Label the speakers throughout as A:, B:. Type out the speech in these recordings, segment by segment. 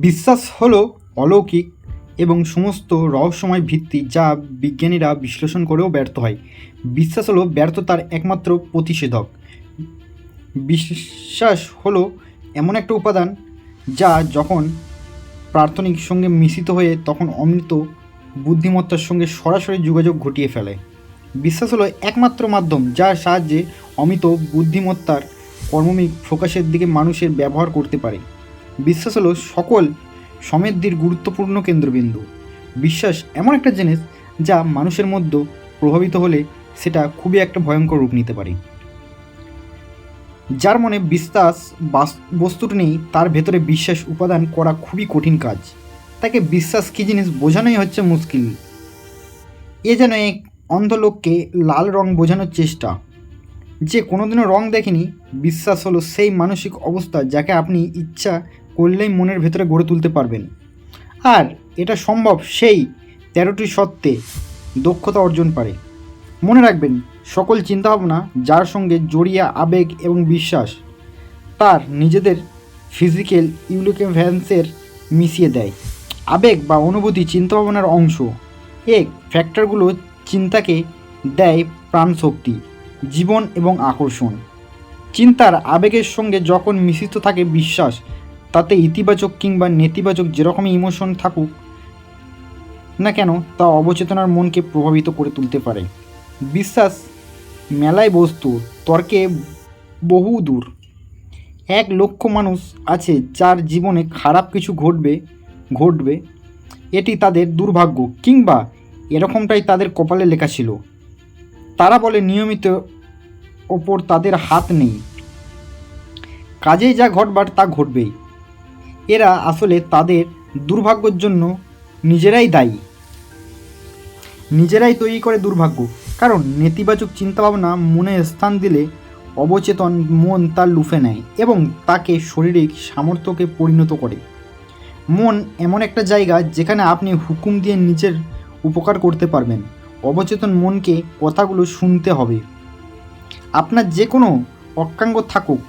A: বিশ্বাস হলো অলৌকিক এবং সমস্ত রহস্যময় ভিত্তি যা বিজ্ঞানীরা বিশ্লেষণ করেও ব্যর্থ হয়। বিশ্বাস হলো ব্যর্থতার একমাত্র প্রতিষেধক। বিশ্বাস হলো এমন একটা উপাদান যা যখন প্রাথমিক সঙ্গে মিশ্রিত হয়ে তখন অমৃত বুদ্ধিমত্তার সঙ্গে সরাসরি যোগাযোগ ঘটিয়ে ফেলে। বিশ্বাস হলো একমাত্র মাধ্যম যার সাহায্যে অমিত বুদ্ধিমত্তার কর্মমিক ফোকাসের দিকে মানুষের ব্যবহার করতে পারে। বিশ্বাস হলো সকল সমৃদ্ধির গুরুত্বপূর্ণ কেন্দ্রবিন্দু। বিশ্বাস এমন একটা জিনিস যা মানুষের মধ্যে প্রভাবিত হলে সেটা খুবই একটা ভয়ঙ্কর রূপ নিতে পারে। যার মনে বিশ্বাস বাস- বস্তুটা নেই, তার ভেতরে বিশ্বাস উপাদান করা খুবই কঠিন কাজ। তাকে বিশ্বাস কী জিনিস বোঝানোই হচ্ছে মুশকিল। এ যেন এক অন্ধ লোককে লাল রং বোঝানোর চেষ্টা। যে কোনোদিনও রং দেখেনি, বিশ্বাস হলো সেই মানসিক অবস্থা যাকে আপনি ইচ্ছা করলেই মনের ভেতরে গড়ে তুলতে পারবেন। আর এটা সম্ভব সেই তেরোটি সত্ত্বে দক্ষতা অর্জন পারে। মনে রাখবেন, সকল চিন্তাভাবনা যার সঙ্গে জড়িয়ে আবেগ এবং বিশ্বাস, তার নিজেদের ফিজিক্যাল ইউলিকেভ্যান্সের মিশিয়ে দেয়। আবেগ বা অনুভূতি চিন্তাভাবনার অংশ। এক ফ্যাক্টরগুলো চিন্তাকে দেয় প্রাণশক্তি, জীবন এবং আকর্ষণ। চিন্তার আবেগের সঙ্গে যখন মিশ্রিত থাকে বিশ্বাস তাতে ইতিবাচক কিংবা নেতিবাচক যেরকমই ইমোশন থাকুক না কেন, তা অবচেতনার মনকে প্রভাবিত করে তুলতে পারে। বিশ্বাস, মেলায় বস্তু, তর্কে বহু দূর। এক লক্ষ মানুষ আছে যার জীবনে খারাপ কিছু ঘটবে ঘটবে, এটি তাদের দুর্ভাগ্য কিংবা এরকমটাই তাদের কপালে লেখা ছিল। তারা বলে নিয়মিত ওপর তাদের হাত নেই। কাজেই যা ঘটবার তা ঘটবেই। এরা আসলে তাদের দুর্ভাগ্যের জন্য নিজেরাই দায়ী। নিজেরাই তৈরি করে দুর্ভাগ্য। কারণ নেতিবাচক চিন্তাভাবনা মনে স্থান দিলে অবচেতন মন তার লুফে নেয় এবং তাকে শারীরিক সামর্থ্যকে পরিণত করে। মন এমন একটা জায়গা যেখানে আপনি হুকুম দিয়ে নিজের উপকার করতে পারবেন। অবচেতন মনকে কথাগুলো শুনতে হবে। আপনার যে কোনো অজ্ঞাঙ্গ থাকুক,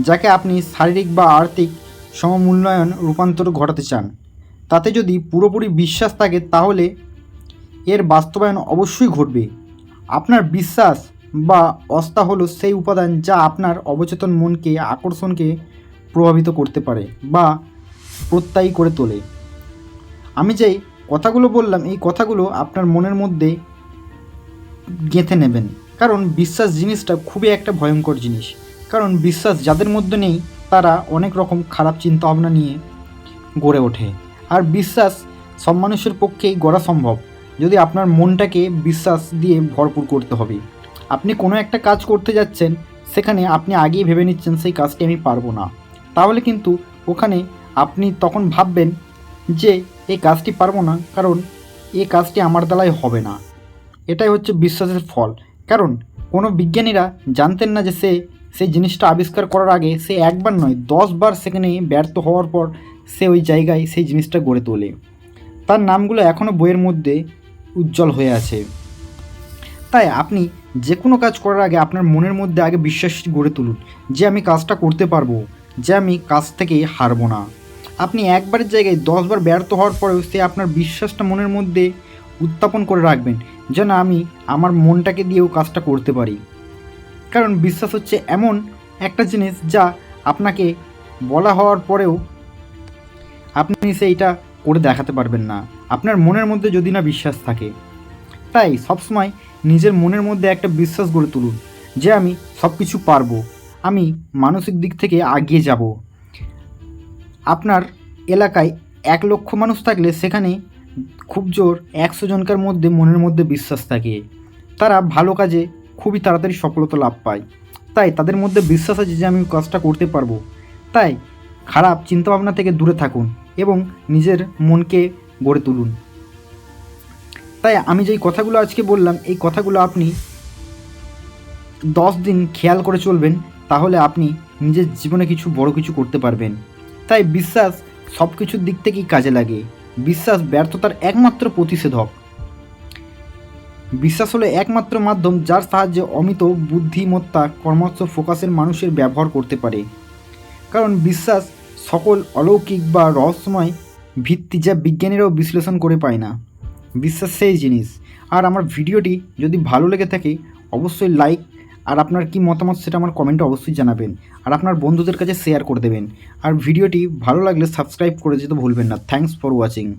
A: যাকে আপনি শারীরিক বা আর্থিক সমমূল্যায়ন রূপান্তর ঘটাতে চান। তাতে যদি পুরোপুরি বিশ্বাস থাকে, তাহলে এর বাস্তবায়ন অবশ্যই ঘটবে। আপনার বিশ্বাস বা অস্তা হলো সেই উপাদান যা আপনার অবচেতন মনকে, আকর্ষণকে প্রভাবিত করতে পারে বা প্রত্যয়ী করে তোলে। আমি যেই কথাগুলো বললাম, এই কথাগুলো আপনার মনের মধ্যে গেঁথে নেবেন। কারণ বিশ্বাস জিনিসটা খুবই একটা ভয়ঙ্কর জিনিস। কারণ বিশ্বাস যাদের মধ্যে নেই তারা অনেক রকম খারাপ চিন্তাভাবনা নিয়ে গড়ে ওঠে। আর বিশ্বাস সব মানুষের পক্ষেই গড়া সম্ভব, যদি আপনার মনটাকে বিশ্বাস দিয়ে ভরপুর করতে হবে। আপনি কোনো একটা কাজ করতে যাচ্ছেন, সেখানে আপনি আগেই ভেবে নিচ্ছেন সেই কাজটি আমি পারব না। তাহলে কিন্তু ওখানে আপনি তখন ভাববেন যে, এই কাজটি পারব না, কারণ এই কাজটি আমার দ্বারাই হবে না। এটাই হচ্ছে বিশ্বাসের ফল। কারণ কোনো বিজ্ঞানীরা জানতেন না যে সে সেই জিনিসটা আবিষ্কার করার আগে সে একবার নয়, দশবার সেখানে ব্যর্থ হওয়ার পর সে ওই জায়গায় সেই জিনিসটা গড়ে তোলে। তার নামগুলো এখনও বইয়ের মধ্যে উজ্জ্বল হয়ে আছে। তাই আপনি যে কোনো কাজ করার আগে আপনার মনের মধ্যে আগে বিশ্বাস গড়ে তুলুন যে আমি কাজটা করতে পারব, যে আমি কাজ থেকে হারবো না। আপনি একবারের জায়গায় দশবার ব্যর্থ হওয়ার পরেও সে আপনার বিশ্বাসটা মনের মধ্যে উত্থাপন করে রাখবেন, যেন আমি আমার মনটাকে দিয়েও কাজটা করতে পারি। কারণ বিশ্বাস হচ্ছে এমন একটা জিনিস যা আপনাকে বলা হওয়ার পরেও আপনি সেইটা করে দেখাতে পারবেন না। আপনার মনের মধ্যে যদি না বিশ্বাস থাকে। তাই সবসময় নিজের মনের মধ্যে একটা বিশ্বাস গড়ে তুলুন যে আমি সব কিছু পারব, আমি মানসিক দিক থেকে এগিয়ে যাব। আপনার এলাকায় এক লক্ষ মানুষ থাকলে সেখানে খুব জোর একশো জনকার মধ্যে মনের মধ্যে বিশ্বাস থাকে। তারা ভালো কাজে খুবই তাড়াতাড়ি সফলতা লাভ পায়। তাই তাদের মধ্যে বিশ্বাস আছে যে আমি কাজটা করতে পারব। তাই খারাপ চিন্তাভাবনা থেকে দূরে থাকুন এবং নিজের মনকে গড়ে তুলুন। তাই আমি যেই কথাগুলো আজকে বললাম, এই কথাগুলো আপনি দশ দিন খেয়াল করে চলবেন, তাহলে আপনি নিজের জীবনে কিছু বড় কিছু করতে পারবেন। তাই বিশ্বাস সব কিছুর দিক থেকেই কাজে লাগে। বিশ্বাস ব্যর্থতার একমাত্র প্রতিষেধক। বিশ্বাস হলো একমাত্র মাধ্যম যার সাহায্যে অমিত বুদ্ধিমত্তা কর্মস্থ ফোকাসের মানুষের ব্যবহার করতে পারে। কারণ বিশ্বাস সকল অলৌকিক বা রহস্যময় ভিত্তি যা বিজ্ঞানীরাও বিশ্লেষণ করে পায় না। বিশ্বাস সেই জিনিস। আর আমার ভিডিওটি যদি ভালো লেগে থাকে, অবশ্যই লাইক আর আপনার কি মতামত সেটা আমার কমেন্টে অবশ্যই জানাবেন। আর আপনার বন্ধুদের কাছে শেয়ার করে দেবেন। আর ভিডিওটি ভালো লাগলে সাবস্ক্রাইব করে যেতে ভুলবেন না। Thanks for watching.